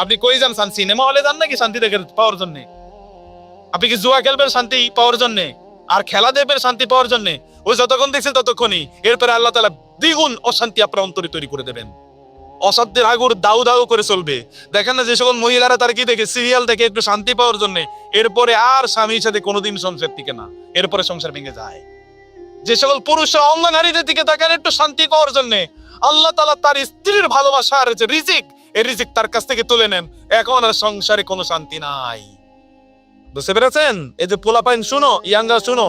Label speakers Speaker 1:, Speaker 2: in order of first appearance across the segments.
Speaker 1: আপনি কই যান শান্তি? সিনেমা হলে যান নাকি শান্তি দেখে পাওয়ার জন্য? আপনি কি জুয়া খেলবেন শান্তি পাওয়ার জন্য? আর খেলা দেখবেন শান্তি পাওয়ার জন্য? ওই যতক্ষণ দেখছেন ততক্ষণই। এরপরে আল্লাহ তালা দ্বিগুণ অশান্তি আপনার অন্তরে তৈরি করে দেবেন। অশান্তির আগুর দাউ দাউ করে চলবে। দেখেন না যে সকল মহিলারা তার কি দেখে? সিরিয়াল দেখে একটু শান্তি পাওয়ার জন্য। এরপরে আর স্বামীর সাথে কোনোদিন সংসার টিকে না। এরপরে সংসার ভেঙে যায়। যে সকল পুরুষ অন্য নারীদের দিকে তাকান একটু শান্তি পাওয়ার জন্য আল্লাহ তালা তার স্ত্রীর ভালোবাসা যে রিজিক এই রিজিক তার কাছ থেকে তুলে নেন। এখন আর সংসারে কোনো শান্তি নাই। বুঝতে পেরেছেন? এই যে পোলাপাইন, শুনো ইয়াঙ্গা শুনো।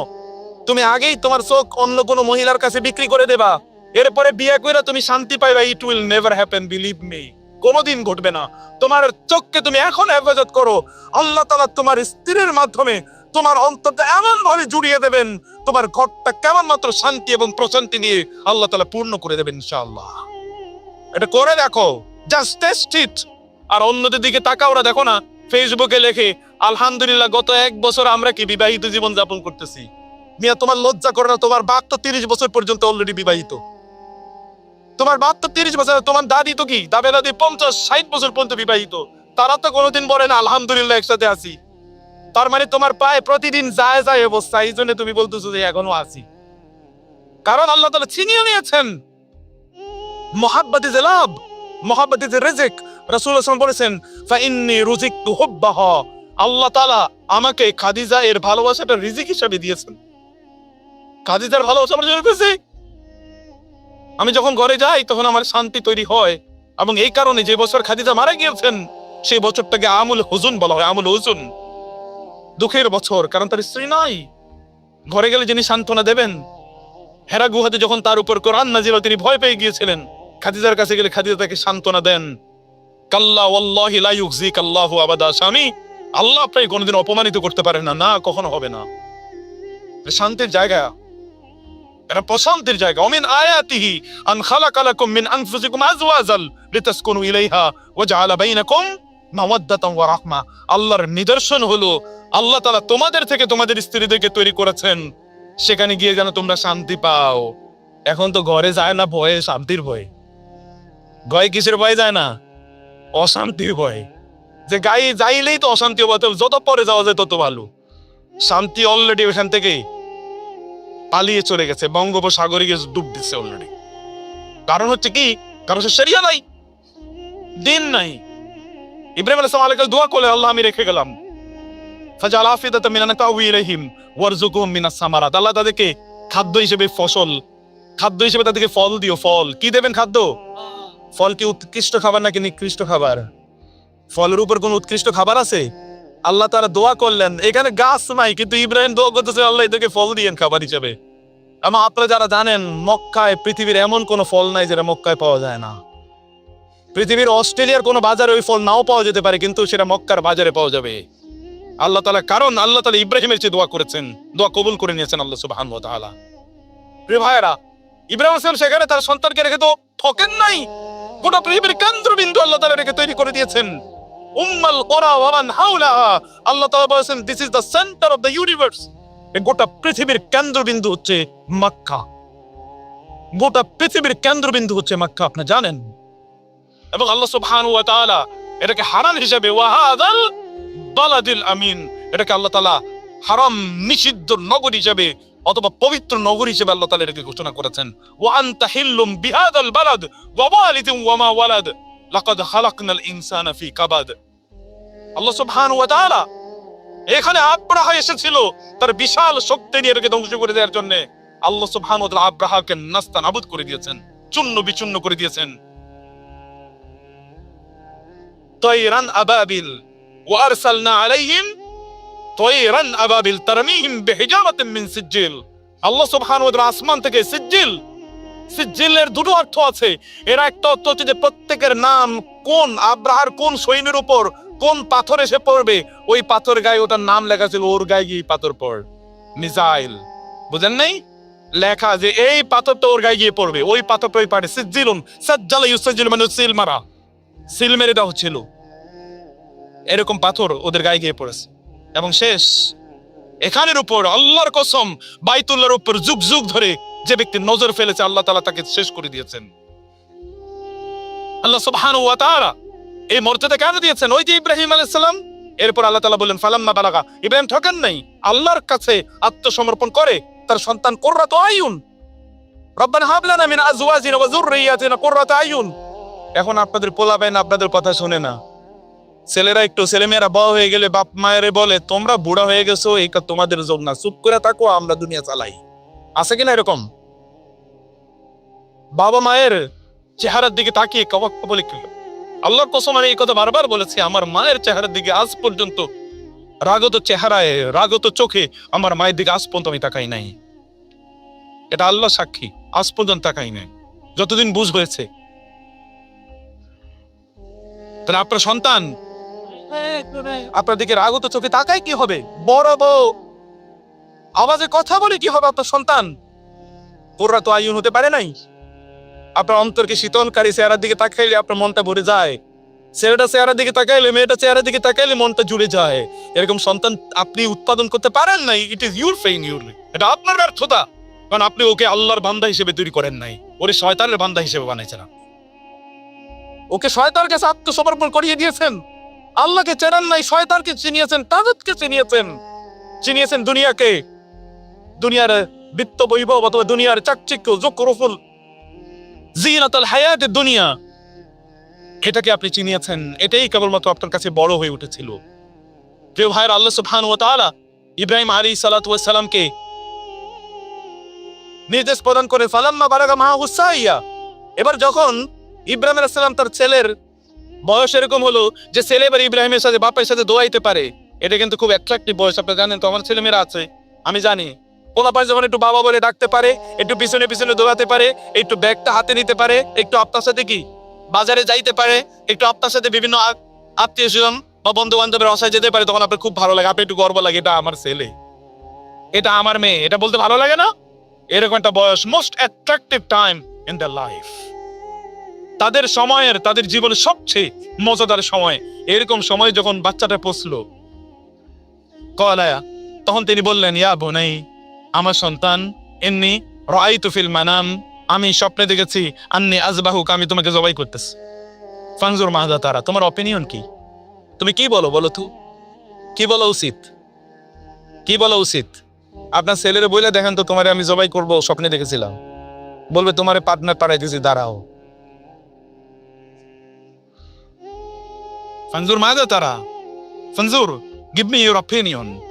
Speaker 1: তুমি আগেই তোমার চোখ অন্য কোনো মহিলার কাছে বিক্রি করে দেবা। এরপরে বিয়ে করে তুমি শান্তি পাইবা it will never happen believe me কোনোদিন ঘটবে না। তোমার চোখকে তুমি এখন হেফাজত করো। আল্লাহ তালা তোমার স্ত্রীর মাধ্যমে তোমার অন্তরটা এমন ভাবে জুড়িয়ে দেবেন, তোমার ঘরটা কেমন মাত্র শান্তি এবং প্রশান্তি নিয়ে আল্লাহ তালা পূর্ণ করে দেবেন, ইনশাআল্লাহ। এটা করে দেখো। জাস্ট আর অন্যদের দিকে তাকা ওরা দেখো না ফেসবুকে লেখে, আলহামদুলিল্লাহ, গত এক বছর আমরা কি বিবাহিত জীবন যাপন করতেছি? মিয়া, তোমার লজ্জা করে না, তোমার বাপ তো তিরিশ বছর পর্যন্ত অলরেডি বিবাহিত। তোমার বাপ তো তিরিশ বছর, তোমার দাদি তো কি? দাবে দাদি পঞ্চাশ, ষাট বছর পর্যন্ত বিবাহিত। তারা তো কোনোদিন বলে না, আলহামদুলিল্লাহ, একসাথে আছি। তার মানে তোমার পায়ে প্রতিদিন যায় যায় অবস্থা, এই জন্য তুমি বলতেছো যে এখনও আছি। কারণ আল্লাহ তালা ছিনিয়ে নিয়েছেন। মহাব্বাতি যে লাভ। মহাব্বাতি যে রেজেক। রাসূল আসলাম বলেছেন, ফাইন্নি রুজিকতু হুব্বাহা। আল্লাহ তাআলা আমাকে খাদিজা এর ভালোবাসাটা রিজিক হিসাবে দিয়েছেন। খাদিজার ভালোবাসা আমার জন্য আমি যখন ঘরে যাই, তখন আমার শান্তি তৈরি হয় এবং এই কারণে যে বছর খাদিজা মারা গিয়েছেন, সেই বছরটাকে আমুল হুজুন বলা হয়, আমুল হুজুন দুঃখের বছর, কারণ তার স্ত্রী নাই। ঘরে গেলে যিনি সান্ত্বনা দেবেন, হেরা গুহাতে যখন তার উপর কোরআন নাজিল তিনি ভয় পেয়ে গিয়েছিলেন। খাদিজার কাছে গেলে খাদিজা তাকে সান্ত্বনা দেন। কাল্লা ওয়াল্লাহি আবাদা। স্বামী, আল্লাহ আপনাকে কোনোদিন অপমানিত করতে পারে না। না, কখনো হবে না। শান্তির জায়গা। জায়গা। অমিন আয়াতিহি আন আল্লাহর নিদর্শন হলো, আল্লাহ তাআলা তোমাদের থেকে তোমাদের স্ত্রীদেরকে তৈরি করেছেন। সেখানে গিয়ে যেন তোমরা শান্তি পাও। এখন তো ঘরে যায় না, ভয়ে, শান্তির ভয়ে। ভয় কিসের ভয় যায় না? অশান্তির ভয়। যে গায়ে যাইলেই তো অশান্তি হবে যত পরে যাওয়া যায় তত ভালো। শান্তি অলরেডি ওখান থেকে পালিয়ে চলে গেছে, বঙ্গোপসাগরে গিয়ে ডুব দিচ্ছে অলরেডি কারণ হচ্ছে কি? কারণ সে সেরিয়া নাই, দিন নাই। ইব্রাহিম আলাইহিস সালাম দোয়া করলে, আল্লাহ আমি রেখে গেলাম। ফাজাল আফিদাত মিনান তাউই ইলাইহিম ওয়ারজুকুহুম মিনাস সামারাত। আল্লাহ তাদেরকে খাদ্য হিসেবে ফসল, খাদ্য হিসেবে তাদেরকে ফল দিও, ফল। কি দেবেন খাদ্য? ফল কি উৎকৃষ্ট খাবার নাকি নিকৃষ্ট খাবার? ফলের উপর কোন উৎকৃষ্ট খাবার আছে? আল্লাহ তারা দোয়া করলেন, এখানে গাছ নাই, কিন্তু ইব্রাহিম দোয়া করতেছে, আল্লাহ এদেরকে ফল দিয়েন খাবার হিসেবে। আমার আপনারা যারা জানেন, মক্কায়, পৃথিবীর এমন কোনো ফল নাই যেটা মক্কায় পাওয়া যায় না। পৃথিবীর অস্ট্রেলিয়ার কোনো বাজারে ওই ফল নাও পাওয়া যেতে পারে, কিন্তু সেটা মক্কার বাজারে পাওয়া যাবে। আল্লাহ তালা কারণ, আল্লাহ তালা ইব্রাহিমের চেয়ে দোয়া করেছেন, দোয়া কবুল করে নিয়েছেন আল্লাহ সুবাহান তাআলা। প্রিয় ইব্রাহিম সেখানে তার সন্তানকে রেখে তো ঠকেন নাই। গোটা পৃথিবীর কেন্দ্রবিন্দু আল্লাহ তালা রেখে তৈরি করে দিয়েছেন। উম্মাল করা ওয়ামান হাউলাহা আল্লাহ তাআলা বলেছেন this is the centre of the universe গোটা পৃথিবীর কেন্দ্রবিন্দু হচ্ছে মক্কা। গোটা পৃথিবীর কেন্দ্রবিন্দু হচ্ছে মক্কা, আপনি জানেন? এবং আল্লাহ সুবহানাহু ওয়া তাআলা এটাকে হারাম হিসেবে ওয়াহাদাল বালাদিল আমিন। এটাকে আল্লাহ তাআলা হারাম নিষিদ্ধ নগর হিসেবে অথবা পবিত্র নগরী হিসেবে আল্লাহ তালা এটাকে ঘোষণা করেছেন। ওয়ান তাহিল্লুম বিহাদ আল বালাদ ওয়ামা ওয়ালাদ। লাকাদ ফি কাবাদ। আল্লাহ সুবহান ওয়া তাআলা এখানে আব্রাহা এসেছিল তার বিশাল শক্তি নিয়ে এটাকে ধ্বংস করে দেওয়ার জন্য। আল্লাহ সুবহান ওয়া তাআলা আব্রাহাকে নাস্তা নাবুদ করে দিয়েছেন, চূর্ণ বিচূর্ণ করে দিয়েছেন। তৈরান আবাবিল ওয়া আরসালনা আলাইহিম তয়রান আবাবিল তারমিহিম বিহিজামাতিন মিন সিজিল আল্লাহ সুবহানাহু ওয়া আসমান থেকে সিজিল সিজিলের দুটো অর্থ আছে। এর একটা অর্থ হচ্ছে যে প্রত্যেকের নাম কোন, আব্রাহার কোন সৈন্যের উপর, কোন পাথর এসে পড়বে, ওই পাথর গায়ে ওটার নাম লেখা ছিল, ওর গায়ে গিয়ে পাথর পড়। মিজাইল বুঝেন নাই? লেখা যে এই পাথরটা ওর গায়ে গিয়ে পড়বে, ওই পাথরটা ওই পাড়ে সিজিলুন সাজ্জালা ইউসাজিল মানে সিল মারা। সিল মেরে দেওয়া হচ্ছিল। এরকম পাথর ওদের গায়ে গিয়ে পড়েছে। এবং শেষ। এখানের উপর আল্লাহর কসম বাইতুল্লার উপর যুগ যুগ ধরে যে ব্যক্তি নজর ফেলেছে, আল্লাহ তালা তাকে শেষ করে দিয়েছেন। আল্লাহ সুবহানাহু ওয়া এই মর্যাদা কেন দিয়েছেন? ওই যে ইব্রাহিম আলাইসাল্লাম এরপর আল্লাহ তালা বললেন ফালাম্মা বালাগা। ইব্রাহিম ঠকেন নাই, আল্লাহর কাছে আত্মসমর্পণ করে তার সন্তান কোর্রাত আয়ুন রব্বানা হাবলানা মিন আজওয়াজিনা ওয়া যুররিয়াতিনা কুররাতা আয়ুন এখন আপনাদের পোলাবেন আপনাদের কথা শুনে না। ছেলেরা একটু, ছেলেমেয়েরা বড় হয়ে গেলে বাপ মায়ের বলে, তোমরা বুড়া হয়ে গেছো এটা তোমাদের জন্য না। চুপ করে থাকো, আমরা দুনিয়া চালাই। আছে কিনা এরকম? বাবা মায়ের চেহারার দিকে তাকিয়ে কবাক বলে কি আল্লাহর কসম আমি এই কথা বারবার বলেছি, আমার মায়ের চেহারার দিকে আজ পর্যন্ত রাগত চেহারায়, রাগত চোখে আমার মায়ের দিকে আজ পর্যন্ত আমি তাকাই নাই। এটা আল্লাহ সাক্ষী, আজ পর্যন্ত তাকাই নাই। যতদিন বুঝ হয়েছে। তাহলে আপনার সন্তান আপনার দিকে রাগত চোখে তাকায় কি হবে? বড় বউ। আওয়াজে কথা বলে কি হবে আপনার সন্তান? ওরা তো আয়ুন হতে পারে নাই। আপনার অন্তরকে শীতলকারী চেহারার দিকে তাকাইলে আপনার মনটা ভরে যায়। ছেলেটা চেহারার দিকে তাকাইলে, মেয়েটা চেহারার দিকে তাকাইলে মনটা জুড়ে যায়। এরকম সন্তান আপনি উৎপাদন করতে পারেন নাই it is your fail your এটা আপনার ব্যর্থতা। কারণ আপনি ওকে আল্লাহর বান্দা হিসেবে তৈরি করেন নাই। ওরে শয়তানের বান্দা হিসেবে বানাইছেন। ওকে শয়তানের কাছে আত্মসমর্পণ করিয়ে দিয়েছেন। আল্লাহকে চেনেন নাই, শয়তানকে চিনিয়েছেন তাদেরকে চিনিয়েছেন। চিনিয়েছেন দুনিয়াকে। দুনিয়ার বিত্ত বৈভব অথবা দুনিয়ার চাকচিক্য জোকরফুল জিনাতাল হায়াত দুনিয়া। এটাকে আপনি চিনিয়েছেন, এটাই কেবলমাত্র আপনার কাছে বড় হয়ে উঠেছিল। প্রিয় ভাইয়ের, আল্লাহ সুবহান ওয়া তাআলা ইব্রাহিম আলী সালাতু সালামকে নির্দেশ প্রদান করে, ফালাম্মা বারাগা মাহা হুসাইয়া এবার যখন ইব্রাহিম আলাইহিস সালাম তার ছেলের বয়স এরকম হলো যে ছেলে এবার ইব্রাহিমের সাথে বাপের সাথে দোয়াইতে পারে। এটা কিন্তু খুব অ্যাট্রাক্টিভ বয়স আপনারা জানেন তো, আমার ছেলে মেয়েরা আছে, আমি জানি। পোলাপার যখন একটু বাবা বলে ডাকতে পারে, একটু পিছনে পিছনে দৌড়াতে পারে, একটু ব্যাগটা হাতে নিতে পারে, একটু আপনার সাথে কি? বাজারে যাইতে পারে, একটু আপনার সাথে বিভিন্ন আত্মীয় স্বজন বা বন্ধু বান্ধবের অসায় যেতে পারে, তখন আপনার খুব ভালো লাগে। আপনি একটু গর্ব লাগে, এটা আমার ছেলে। এটা আমার মেয়ে। এটা বলতে ভালো লাগে না? এরকম একটা বয়স most attractive time in the life তাদের সময়ের, তাদের জীবনের সবচেয়ে মজাদার সময়। এরকম সময় যখন বাচ্চাটা পৌঁছলো, কলায়া, তখন তিনি বললেন, ইয়া বোনাই, আমার সন্তান এমনি রাইতু তুফিল মানাম, আমি স্বপ্নে দেখেছি, আন্নি আজবাহুক আমি তোমাকে জবাই করতেছি। ফানজুর মাহাদা তারা, তোমার অপিনিয়ন কি? তুমি কি বলো বলো তু? কি বলা উচিত? কি বলা উচিত? আপনার ছেলেরে বইলে দেখেন তো তোমারে আমি জবাই করব, স্বপ্নে দেখেছিলাম। বলবে, তোমারে পার্টনার পাঠাই দিয়েছি দাঁড়াও। ফানজুর মাদা তারা। ফানজুর গিভ মি ইউর অপিনিয়ন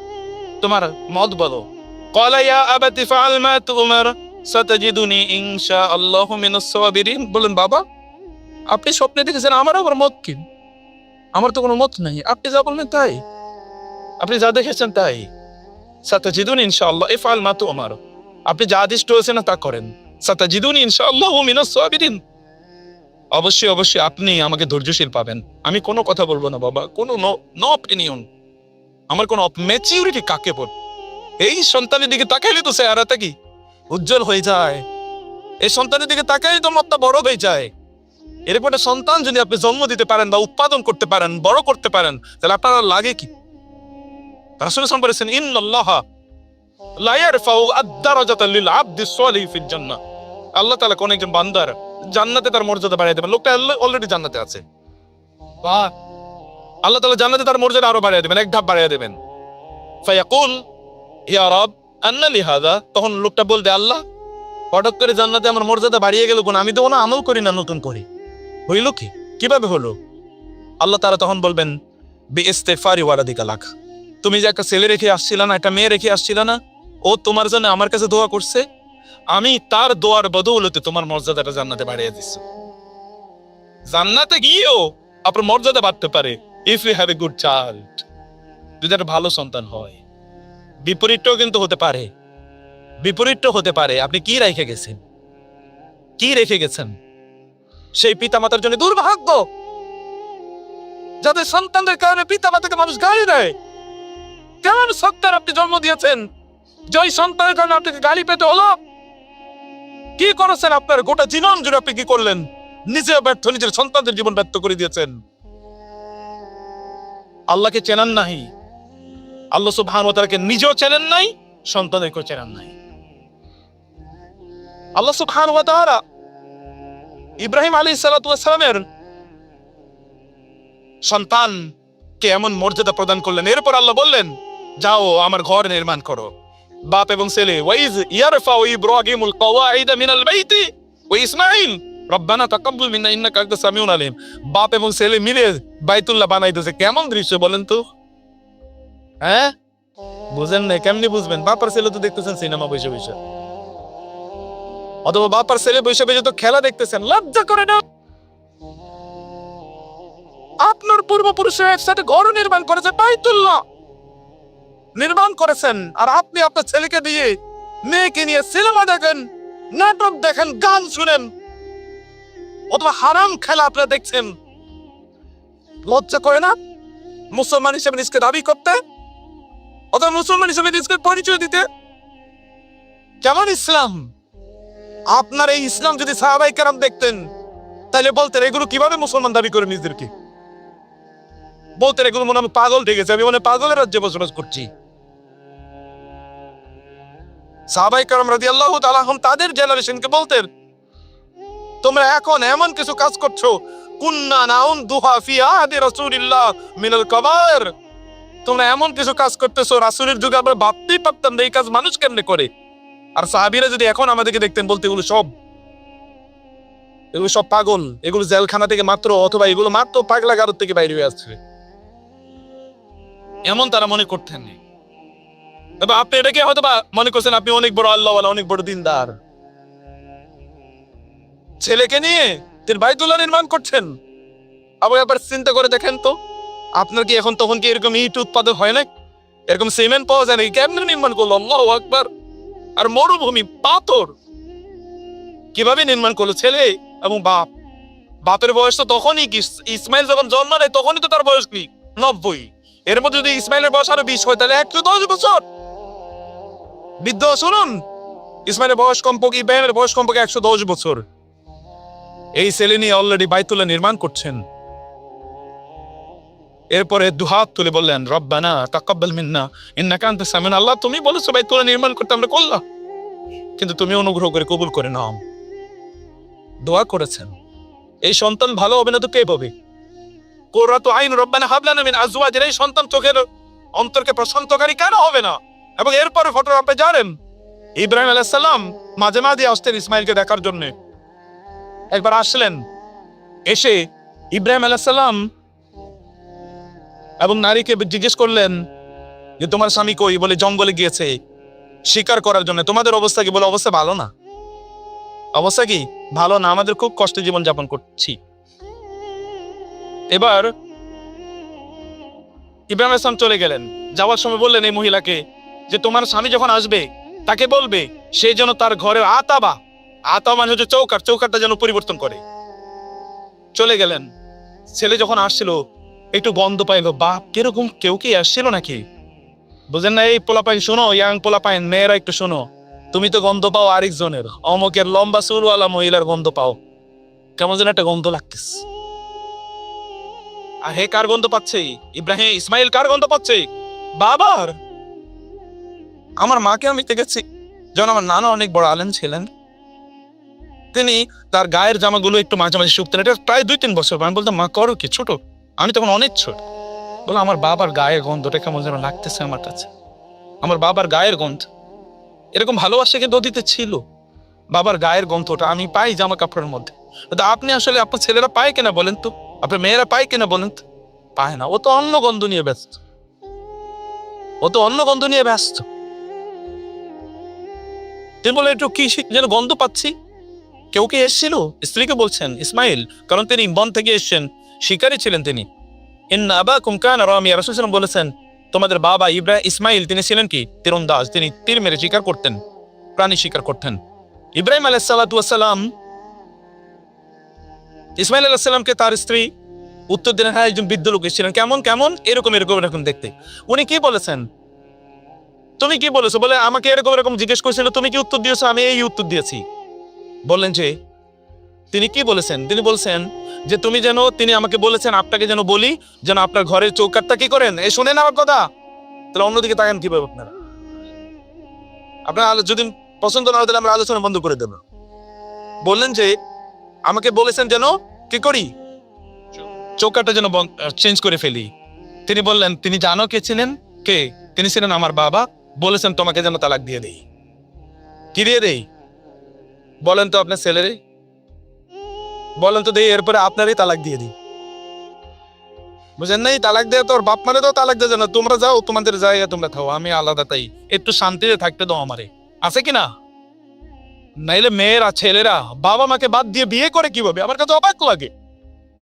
Speaker 1: তোমার মত বলো। কলা ইয়া আবাতি ফাআল মা তুমার, সাতাজিদুনি ইনশাআল্লাহু মিনাস সাবিরিন। বলেন, বাবা, আপনি স্বপ্নে দেখেছেন আমার আবার মত কি? আমার তো কোনো মত নাই। আপনি যা বলবেন তাই। আপনি যা দেখেছেন তাই। সাতাজিদুন ইনশাআল্লাহ, ইফআল মা তুমার। আপনি যা আদিষ্ট হয়েছে না তা করেন। সাতাজিদুন ইনশাআল্লাহু মিনাস সাবিরিন। অবশ্যই অবশ্যই আপনি আমাকে ধৈর্যশীল পাবেন। আমি কোনো কথা বলব না, বাবা। কোনো নো অপিনিয়ন আমার কোনো ম্যাচিউরিটি কাকে বল এই সন্তানের দিকে তাকাইলে তো চেহারাটা কি? উজ্জ্বল হয়ে যায়। এই সন্তানের দিকে তাকাইলে তো মতটা বড় হয়ে যায়। এরকম একটা সন্তান যদি আপনি জন্ম দিতে পারেন বা উৎপাদন করতে পারেন, বড় করতে পারেন, তাহলে আপনার লাগে কি? রাসূল সাল্লাল্লাহু বলেছেন, ইন্নাল্লাহ লা ইয়ারফাউ আদ-দারাজাতা লিল আবদি সালিহ ফিল জান্নাহ। আল্লাহ কোন একজন বান্দার জান্নাতে তার মর্যাদা বাড়িয়ে দেবেন। লোকটা অলরেডি জান্নাতে আছে। বাহ আল্লাহ তাআলা জান্নাতে তার মর্যাদা আরও বাড়িয়ে দেবেন এক ধাপ বাড়িয়ে দেবেন। ফায়াকুল ইয়া রব আন্না লিহাদা তখন লোকটা বলবে আল্লাহ হঠাৎ করে জান্নাতে আমার মর্যাদা বাড়িয়ে গেল কোন? আমি তো কোনো আমল করি না নতুন করি। হইল কি? কীভাবে হলো? আল্লাহ তারা তখন বলবেন বি ইস্তেফারি ওয়ারাদিকা লাখ তুমি যে একটা ছেলে রেখে আসছিল না একটা মেয়ে রেখে আসছিল না ও তোমার জন্য আমার কাছে দোয়া করছে আমি তার দোয়ার বদৌলতে তোমার মর্যাদাটা জান্নাতে বাড়িয়ে দিচ্ছি জান্নাতে গিয়েও আপনার মর্যাদা বাড়তে পারে if you have a good child যদি একটা ভালো সন্তান হয়, বিপরীতটাও কিন্তু হতে পারে। বিপরীতটাও হতে পারে। আপনি কি রেখে গেছেন? কি রেখে গেছেন? সেই পিতামাতার জন্য দুর্ভাগ্য। যাদের সন্তানদের কারণে পিতামাতাকে মানুষ গালি দেয়। কেমন সত্তার আপনি জন্ম দিয়েছেন? জয় সন্তানের কারণে আপনাকে গালি পেতে হলো? কি করেছেন আপনার? গোটা জীবন জুড়ে আপনি কি করলেন? নিজে ব্যর্থ, নিজের সন্তানদের জীবন ব্যর্থ করে দিয়েছেন। আল্লাহকে চেনান নাই। আল্লাহ সুবহান নিজেও চেনেন নাই, সন্তানদেরকেও চেনেন নাই। আল্লাহ সুবহান ইব্রাহিম আলাইহিস সালাতু সালামের সন্তানকে এমন মর্যাদা প্রদান করলেন। এরপর আল্লাহ বললেন, যাও, আমার ঘর নির্মাণ করো। বাপ এবং ছেলে বাপ এবং ছেলে মিলে বাইতুল্লাহ বানাইতেছে কেমন দৃশ্য বলেন তো? হ্যাঁ? বুঝেন না কেমনি বুঝবেন? বাপার ছেলে তো দেখতেছেন সিনেমা বসে বসে। অথবা বাপার ছেলে বসে বসে তো খেলা দেখতেছেন। লজ্জা করে না? আপনার পূর্বপুরুষের একসাথে ঘর নির্মাণ করেছে বাইতুল্লাহ। নির্মাণ করেছেন। আর আপনি আপনার ছেলেকে দিয়ে মেয়েকে নিয়ে সিনেমা দেখেন, নাটক দেখেন, গান শুনেন, অথবা হারাম খেলা আপনারা দেখছেন। লজ্জা করে না? মুসলমান হিসেবে নিজকে দাবি করতে, অথবা মুসলমান হিসেবে নিজকে পরিচয় দিতে? কেমন ইসলাম? আপনার এই ইসলাম যদি সাহাবাই কেরাম দেখতেন, তাহলে বলতেন, এগুলো কীভাবে মুসলমান দাবি করে নিজেদেরকে? বলতেন, এগুলো মনে আমি পাগল ঠেকেছে আমি মনে পাগলের রাজ্যে বসবাস করছি। সাহাবাই কারাম রাজি আল্লাহ তালাহম তাদের জেনারেশনকে বলতেন, তোমরা এখন এমন কিছু কাজ করছ, কুন্না নাউন দুহা ফি আহাদি রাসূলিল্লাহ মিনাল কাবায়ের। তোমরা এমন কিছু কাজ করতেছো, রাসূলের যুগে আমরা ভাবতেই পারতাম না এই কাজ মানুষ কেমনে করে। আর সাহাবীরা যদি এখন আমাদেরকে দেখতেন, বলতে এগুলো সব এগুলো সব পাগল, এগুলো জেলখানা থেকে মাত্র অথবা এগুলো মাত্র পাগলা গারদ থেকে বাইরে হয়ে আসছে। এমন তারা মনে করতেন আপনি এটাকে হয়তো বা মনে করছেন আপনি অনেক বড় আল্লাহ অনেক বড় দিনদার। ছেলেকে নিয়ে তিনি বাইতুল্লাহ নির্মাণ করছেন। আবার চিন্তা করে দেখেন তো, আপনার কি এখন তখন কি এরকম ইট উৎপাদক হয় না এরকম সিমেন্ট পাওয়া যায় নাকি? কেমনে নির্মাণ করল? আল্লাহ আকবার। আর মরুভূমি, পাথর। কীভাবে নির্মাণ করল? ছেলে এবং বাপ। বাপের বয়স তো তখনই কি? ইসমাইল যখন জন্ম নেয় তখনই তো তার বয়স কি? নব্বই। এর মধ্যে যদি ইসমাইলের বয়স আরও বিশ হয়, তাহলে একশো দশ বছর? বৃদ্ধ, শুনুন। ইসমাইলের বয়স কমপক্ষে, ইব্রাহিমের বয়স কমপক্ষে একশো দশ বছর। এই ছেলে অলরেডি বাইতুল্লাহ নির্মাণ করছেন। এরপরে দুহাত তুলে বললেন, রব্বানা, তাকাব্বাল মিন্না, ইন্নাকা আনতাস সামিউল আল্লাহ, তুমি বলেছ বাইতুল্লাহ নির্মাণ করতে আমরা করলাম। কিন্তু তুমি অনুগ্রহ করে কবুল করে নাও। দোয়া করেছেন। এই সন্তান ভালো হবে না তো কে পাবে? কোরআত আইন, রব্বানা হাবলানা মিন আজওয়াজির এই সন্তান চোখের অন্তরকে প্রশান্তকারী কেন হবে না? এবং এরপরে ফটো আপনি জানেন? ইব্রাহিম আলাইহিস সালাম মাঝে মাঝে আসতেন ইসমাইলকে দেখার জন্য। একবার আসলেন, এসে ইব্রাহিম আলাইহিস সালাম এবং নারীকে জিজ্ঞেস করলেন, যে তোমার স্বামী কই? বলে, জঙ্গলে গিয়েছে, শিকার করার জন্য। তোমাদের অবস্থা কি? বলে, অবস্থা ভালো না। অবস্থা কি? ভালো না। আমাদের খুব কষ্টে জীবন যাপন করছি। এবার ইব্রাহিম ইসলাম চলে গেলেন। যাওয়ার সময় বললেন, এই মহিলাকে যে তোমার স্বামী যখন আসবে, তাকে বলবে, সে যেন তার ঘরে আতাবা। আতা মানে হচ্ছে চৌকাট চৌকাটটা যেন পরিবর্তন করে। চলে গেলেন। ছেলে যখন আসছিল, একটু গন্ধ পাইলো বাপ, কীরকম কেউ কি আসছিল নাকি? বুঝেন না, এই পোলাপাইন শোনো, ইয়াং পোলাপাইন মেয়েরা একটু শোনো। তুমি তো গন্ধ পাও আরেকজনের। অমকের লম্বা চুলওয়ালা মহিলার গন্ধ পাও। কেমন যেন একটা গন্ধ লাগতেছে। আর হে, কার গন্ধ পাচ্ছে? ইব্রাহিম, ইসমাইল, কার গন্ধ পাচ্ছে? বাবার! আমার মাকে আমি দেখেছি। যখন আমার নানা অনেক বড় আলেন ছিলেন, তিনি তার গায়ের জামাগুলো একটু মাঝে মাঝে শুকতেন। এটা প্রায় দুই তিন বছর। আমি বলতাম, মা, করো কি? ছোট? আমি তখন অনেক ছোট বলো আমার বাবার গায়ের গন্ধটা কেমন যেন লাগতেছে আমার কাছে। আমার বাবার গায়ের গন্ধ। এরকম ভালোবাসা কিন্তু অতীতে ছিল। বাবার গায়ের গন্ধটা আমি পাই জামা কাপড়ের মধ্যে আপনি আসলে আপনার ছেলেরা পায় কিনা বলেন তো? আপনার মেয়েরা পায় কিনা বলেন তো? পায় না। ও তো অন্য গন্ধ নিয়ে ব্যস্ত। ও তো অন্য গন্ধ নিয়ে ব্যস্ত। তিনি বলে একটু কি যেন গন্ধ পাচ্ছি? কেউ কি এসেছিল? স্ত্রীকে বলছেন, ইসমাইল, কারণ তিনি বন থেকে এসেছেন। শিকারী ছিলেন তিনি। ইন্না আবা কুমকান রামিয়া বলেছেন, তোমাদের বাবা ইব্রাহিম ইসমাইল, তিনি ছিলেন কি? তীরন্দাজ। তিনি তীর মেরে শিকার করতেন, প্রাণী শিকার করতেন। ইব্রাহিম আলাইসালাম ইসমাইল আলাহিসাল্লামকে তার স্ত্রী উত্তর হ্যাঁ একজন বৃদ্ধ লোক এসেছিলেন। কেমন কেমন? এরকম এরকম এরকম দেখতে। উনি কি বলেছেন? তুমি কি বলেছ? বলে আমাকে এরকম এরকম জিজ্ঞেস করেছিল, তুমি কি উত্তর দিয়েছ? আমি এই উত্তর দিয়েছি। বললেন যে, তিনি কি বলেছেন? তিনি বলছেন যে, তুমি যেন, তিনি আমাকে বলেছেন, আপনাকে যেন বলি, যেন আপনার ঘরের চৌকাটটা কি করেন? এই শোনেন আমার কথা। তাহলে অন্যদিকে তাকান কীভাবে আপনারা। আপনার যদি পছন্দ না হয়, তাহলে আমরা আলোচনা বন্ধ করে দেব। বললেন যে, আমাকে বলেছেন যেন, কি করি? চৌকাটা যেন চেঞ্জ করে ফেলি। তিনি বললেন, তিনি জানো কে ছিলেন? কে? তিনি ছিলেন আমার বাবা। বলেছেন, তোমাকে যেন তালাক দিয়ে দেই। কি দিয়ে দেই? বলেন তো আপনার ছেলেরে। বলেন তো দেই, এরপরে আপনারই তালাক দিয়ে দিই। বুঝেন নাই? তালাক দিয়ে তোর বাপ মানে তো তালাক দিয়ে না। তোমরা যাও, তোমাদের জায়গা তোমরা খাও আমি আলাদা তাই। একটু শান্তিতে থাকতে দাও আমারে। আছে কি না? নাইলে মেয়েরা, ছেলেরা, বাবা মাকে বাদ দিয়ে বিয়ে করে কীভাবে? আমার কাছে অবাক লাগে।